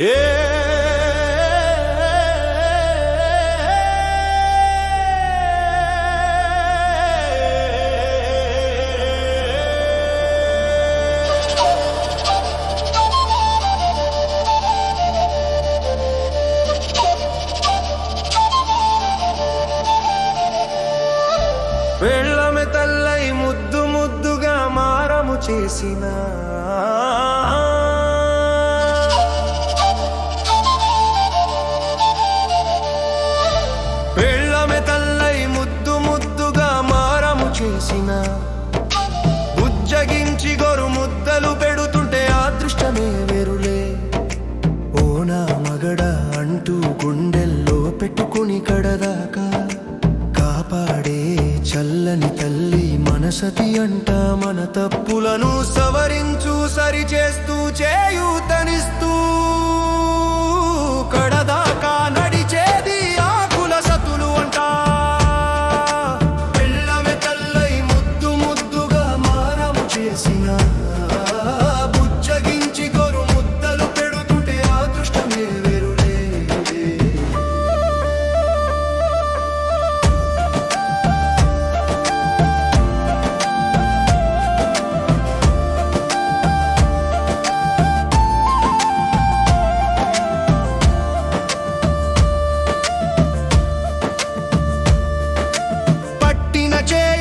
ఏ వెళ్ళమె తల్లై ముద్దు ముద్దుగా మారము చేసిన పెళ్ళమె తల్లై ముద్దు ముద్దుగా మారము చేసిన బుజ్జగించి గొరు ముద్దలు పెడుతుంటే అదృష్టమే వెరులే ఓనా మగడ అంటూ గుండెల్లో పెట్టుకుని కడదాకా కాపాడే చల్లని తల్లి మనసతి అంట మన తప్పులను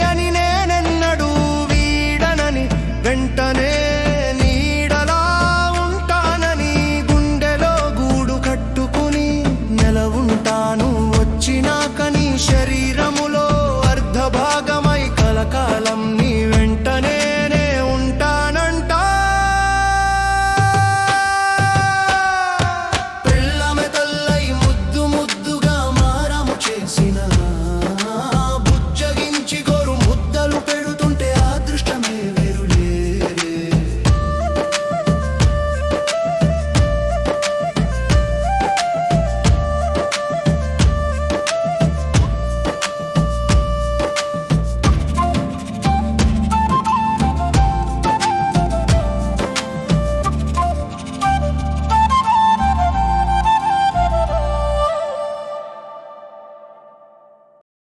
అని నేనెన్నడూ వీడనని వెంటనే నీడలా ఉంటానని గుండెలో గూడు కట్టుకుని నెల ఉంటాను. వచ్చినాక శరీరములో